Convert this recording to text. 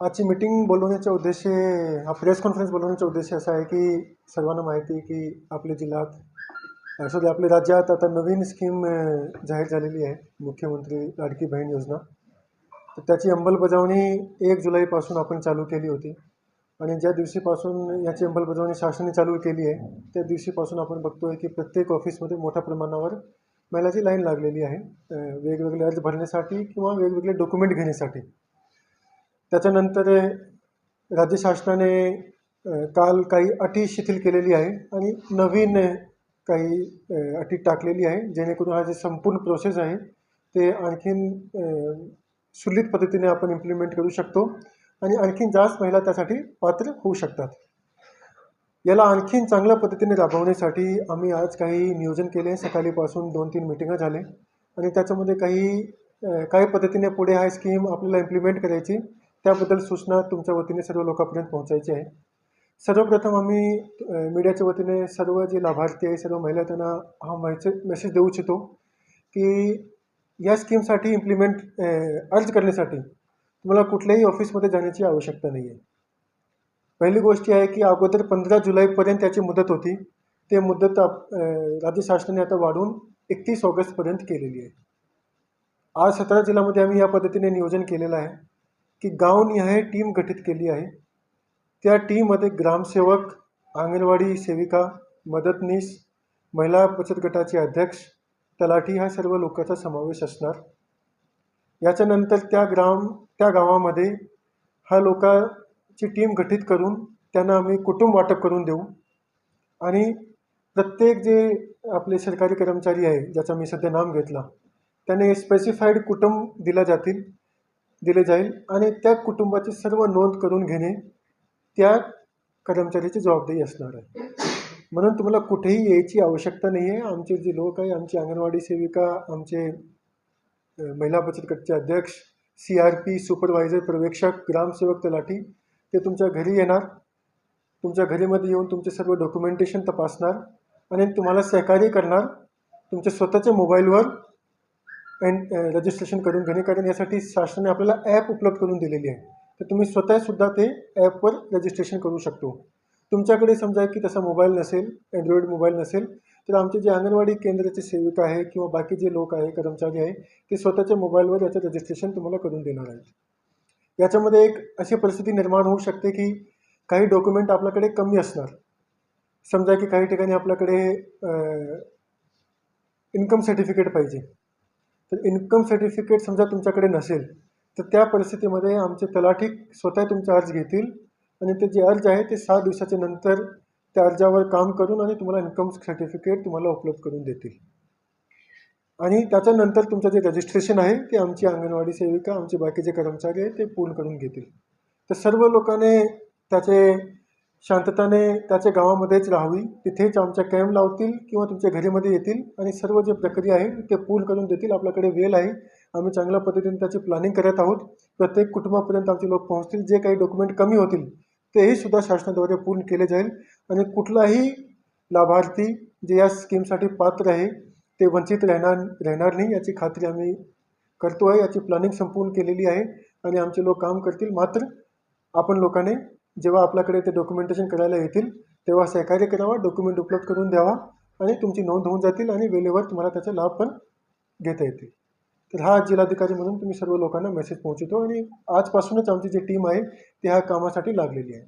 आजची मीटिंग बोलवण्याचा उद्देश हा प्रेस कॉन्फरन्स बोलवण्याचा उद्देश असा आहे की सर्वांना माहिती आहे की आपल्या जिल्ह्यात सॉरी आपल्या राज्यात आता नवीन स्कीम जाहीर झालेली आहे मुख्यमंत्री लाडकी बहीण योजना. तर त्याची अंमलबजावणी एक जुलैपासून आपण चालू केली होती. आणि ज्या दिवशीपासून याची अंमलबजावणी शासनाने चालू केली आहे त्या दिवशीपासून आपण बघतोय की प्रत्येक ऑफिसमध्ये मोठ्या प्रमाणावर महिलाची लाईन लागलेली आहे. वेगवेगळे अर्ज भरण्यासाठी किंवा वेगवेगळे डॉक्युमेंट घेण्यासाठी. त्याच्यानंतर राज्य शासनाने काल काही अटी शिथिल केलेली आहे आणि नवीन काही अटी टाकलेली आहे जेणेकरून हा जे संपूर्ण प्रोसेस आहे ते आणखीन सुलित पद्धतीने आपण इम्प्लिमेंट करू शकतो आणि आणखीन जास्त महिला त्यासाठी पात्र होऊ शकतात. याला आणखीन चांगल्या पद्धतीने राबवण्यासाठी आम्ही आज काही नियोजन केले. सकाळीपासून दोन तीन मिटिंगा झाले आणि त्याच्यामध्ये काही काही पद्धतीने पुढे हा स्कीम आपल्याला इम्प्लिमेंट करायची. त्याबद्दल सूचना तुमच्या वतीने सर्व लोकांपर्यंत पोहोचायची आहे. सर्वप्रथम आम्ही मीडियाच्या वतीने सर्व जे लाभार्थी आहे सर्व महिला त्यांना हा मेसेज मेसेज देऊ इच्छितो की या स्कीमसाठी इम्प्लिमेंट अर्ज करण्यासाठी तुम्हाला कुठल्याही ऑफिसमध्ये जाण्याची आवश्यकता नाही आहे पहिली गोष्ट आहे की अगोदर पंधरा जुलैपर्यंत याची मुदत होती. ते मुदत आप राज्य शासनाने आता वाढवून एकतीस ऑगस्टपर्यंत केलेली आहे. आज सतरा जिल्ह्यामध्ये आम्ही या पद्धतीने नियोजन केलेलं आहे. की गावनिहाय टीम गठीत केली आहे. त्या टीममध्ये ग्रामसेवक अंगणवाडी सेविका मदतनीस महिला बचत गटाचे अध्यक्ष तलाठी ह्या सर्व लोकांचा समावेश असणार. याच्यानंतर त्या ग्राम त्या गावामध्ये हा लोकांची टीम गठीत करून त्यांना आम्ही कुटुंब वाटप करून देऊ. आणि प्रत्येक जे आपले सरकारी कर्मचारी आहे ज्याचा मी सध्या नाम घेतला त्याने स्पेसिफाईड कुटुंब दिला जातील. दिले जाईल आणि त्या कुटुंबाची सर्व नोंद करून घेणे त्या कर्मचाऱ्याची जबाबदारी असणार आहे. म्हणून तुम्हाला कुठेही यायची आवश्यकता नाही आहे आमचे जे लोक आहे आमची अंगणवाडी सेविका आमचे महिला बचत गटचे अध्यक्ष सी आर पी सुपरवायझर पर्यवेक्षक ग्रामसेवक तलाठी ते तुमच्या घरी येणार. तुमच्या घरीमध्ये येऊन तुमचे सर्व डॉक्युमेंटेशन तपासणार आणि तुम्हाला सहकार्य करणार. तुमच्या स्वतःच्या मोबाईलवर अँड रजिस्ट्रेशन uh, करून घेणे कारण यासाठी शासनाने आपल्याला ॲप उपलब्ध करून दिलेली आहे. तर तुम्ही स्वतःसुद्धा ते ॲपवर रजिस्ट्रेशन करू शकतो. तुमच्याकडे समजा की तसा मोबाईल नसेल अँड्रॉइड मोबाईल नसेल तर आमचे जे अंगणवाडी केंद्राचे सेविका आहे किंवा बाकी जे लोक आहे कर्मचारी आहे ते स्वतःच्या मोबाईलवर याचं रजिस्ट्रेशन तुम्हाला करून देणार आहेत. याच्यामध्ये एक अशी परिस्थिती निर्माण होऊ शकते की काही डॉक्युमेंट आपल्याकडे कमी असणार. समजा की काही ठिकाणी आपल्याकडे इन्कम सर्टिफिकेट पाहिजे. तर इन्कम सर्टिफिकेट समजा तुमच्याकडे नसेल तर त्या परिस्थितीमध्ये आमचे तलाठी स्वतः तुमचा अर्ज घेतील आणि ते जे अर्ज आहे ते सहा दिवसाच्या नंतर त्या अर्जावर काम करून आणि तुम्हाला इन्कम सर्टिफिकेट तुम्हाला उपलब्ध करून देतील. आणि त्याच्यानंतर तुमचं जे रजिस्ट्रेशन आहे ते आमची अंगणवाडी सेविका आमचे बाकीचे कर्मचारी आहे ते पूर्ण करून घेतील. तर सर्व लोकांनी त्याचे शांतताने त्याच्या गावामध्येच राहावी. तिथेच आमच्या कॅम्प लावतील किंवा तुमच्या घरीमध्ये येतील आणि सर्व जे प्रक्रिया आहे ते पूर्ण करून देतील. आपल्याकडे वेळ आहे. आम्ही चांगल्या पद्धतीने त्याची प्लॅनिंग करत आहोत. प्रत्येक कुटुंबापर्यंत आमचे लोक पोहोचतील. जे काही डॉक्युमेंट कमी होतील तेही सुद्धा शासनाद्वारे पूर्ण केले जाईल. आणि कुठलाही लाभार्थी जे या स्कीमसाठी पात्र आहे ते वंचित राहणार राहणार नाही याची खात्री आम्ही करतो आहे. याची प्लॅनिंग संपूर्ण केलेली आहे. आणि आमचे लोक काम करतील. मात्र आपण लोकांनी जेव्हा आपल्याकडे ते डॉक्युमेंटेशन करायला येतील तेव्हा सहकार्य करावा डॉक्युमेंट उपलब्ध करून द्यावा आणि तुमची नोंद होऊन जातील आणि वेळेवर तुम्हाला त्याचा लाभ पण घेता येतील. तर हा जिल्हाधिकारी म्हणून तुम्ही सर्व लोकांना मेसेज पोहोचवतो आणि आजपासूनच आमची जी टीम आहे ती ह्या कामासाठी लागलेली आहे.